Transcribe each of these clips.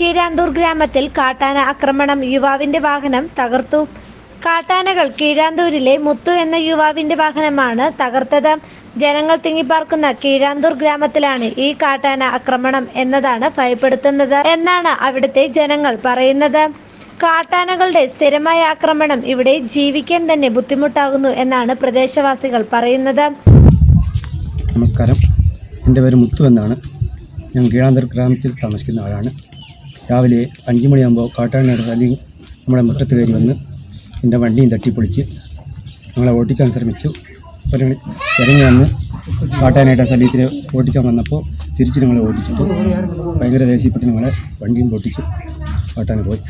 കീഴാന്തൂർ ഗ്രാമത്തിൽ കാട്ടാന ആക്രമണം യുവാവിന്റെ വാഹനം തകർത്തു. കാട്ടാനകൾ കീഴാന്തൂരിലെ മുത്തു എന്ന യുവാവിന്റെ വാഹനമാണ് തകർത്തത്. ജനങ്ങൾ തിങ്ങിപ്പാർക്കുന്ന കീഴാന്തൂർ ഗ്രാമത്തിലാണ് ഈ കാട്ടാന ആക്രമണം എന്നതാണ് ഭയപ്പെടുത്തുന്നത് എന്നാണ് അവിടുത്തെ ജനങ്ങൾ പറയുന്നത്. കാട്ടാനകളുടെ സ്ഥിരമായ ആക്രമണം ഇവിടെ ജീവിക്കാൻ തന്നെ ബുദ്ധിമുട്ടാകുന്നു എന്നാണ് പ്രദേശവാസികൾ പറയുന്നത്. നമസ്കാരം. എന്റെ പേര് മുത്തു എന്നാണ്. ഞാൻ കീഴാന്തൂർ ഗ്രാമത്തിൽ താമസിക്കുന്ന ആളാണ്. രാവിലെ അഞ്ച് മണിയാകുമ്പോൾ കാട്ടാനയുടെ ശല്യം നമ്മുടെ മുറ്റത്ത് കയറി വന്ന് എന്റെ വണ്ടിയും തട്ടിപ്പൊളിച്ച് ഞങ്ങളെ ഓട്ടിക്കാൻ ശ്രമിച്ചു. ഒരു ഇറങ്ങി വന്ന് കാട്ടാനായിട്ട് ശല്യത്തിന് ഓട്ടിക്കാൻ വന്നപ്പോൾ തിരിച്ച് ഞങ്ങളെ ഓടിച്ചിട്ട്. ഭയങ്കര ദേഷ്യപ്പെട്ട് ഞങ്ങളെ വണ്ടിയും പൊട്ടിച്ച്. കാട്ടാന പോയി.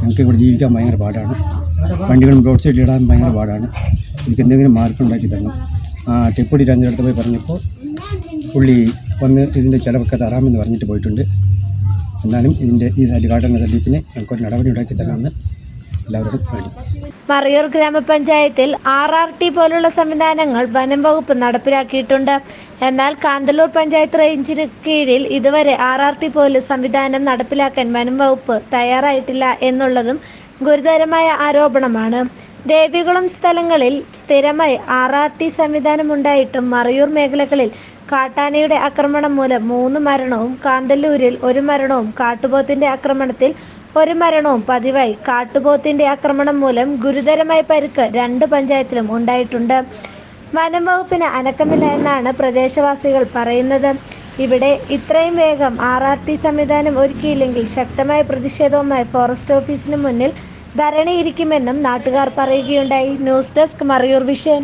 ഞങ്ങൾക്ക് ഇവിടെ ജീവിക്കാൻ ഭയങ്കര പാടാണ്. വണ്ടികളും റോഡ് സൈഡിൽ ഇടാൻ ഭയങ്കര പാടാണ്. എനിക്ക് എന്തെങ്കിലും മാർക്ക് ഉണ്ടാക്കി തരണം. ആ ടെപ്പൊടി രണ്ടിടത്ത് പോയി പറഞ്ഞപ്പോൾ പുള്ളി വന്ന് ഇതിന്റെ ചിലവൊക്കെ തരാമെന്ന് പറഞ്ഞിട്ട് പോയിട്ടുണ്ട്. എന്നാലും ഇതിന്റെ ഈ സൈഡ് കാട്ടുന്ന ഞങ്ങൾക്ക് ഞങ്ങൾക്കൊരു നടപടി ഉണ്ടാക്കി തരാമെന്ന് എല്ലാവരോടും വേണ്ടി. മറയൂർ ഗ്രാമപഞ്ചായത്തിൽ ആർ ആർ ടി പോലുള്ള സംവിധാനങ്ങൾ വനം വകുപ്പ് നടപ്പിലാക്കിയിട്ടുണ്ട്. എന്നാൽ കാന്തല്ലൂർ പഞ്ചായത്ത് റേഞ്ചിന് കീഴിൽ ഇതുവരെ ആർ ആർ ടി പോലെ സംവിധാനം നടപ്പിലാക്കാൻ വനം വകുപ്പ് തയ്യാറായിട്ടില്ല എന്നുള്ളതും ഗുരുതരമായ ആരോപണമാണ്. ദേവികുളം സ്ഥലങ്ങളിൽ സ്ഥിരമായി ആർ ആർ ടി സംവിധാനം ഉണ്ടായിട്ടും മറയൂർ മേഖലകളിൽ കാട്ടാനയുടെ ആക്രമണം മൂലം മൂന്ന് മരണവും കാന്തല്ലൂരിൽ ഒരു മരണവും കാട്ടുപോത്തിന്റെ ആക്രമണത്തിൽ ഒരു മരണവും പതിവായി. കാട്ടുപോത്തിന്റെ ആക്രമണം മൂലം ഗുരുതരമായ പരിക്ക് രണ്ട് പഞ്ചായത്തിലും ഉണ്ടായിട്ടുണ്ട്. വനം വകുപ്പിന് അനക്കമില്ല എന്നാണ് പ്രദേശവാസികൾ പറയുന്നത്. ഇവിടെ ഇത്രയും വേഗം ആർ ആർ ടി സംവിധാനം ഒരുക്കിയില്ലെങ്കിൽ ശക്തമായ പ്രതിഷേധവുമായി ഫോറസ്റ്റ് ഓഫീസിന് മുന്നിൽ ധരണിയിരിക്കുമെന്നും നാട്ടുകാർ പറയുകയുണ്ടായി. News desk Marayur vision.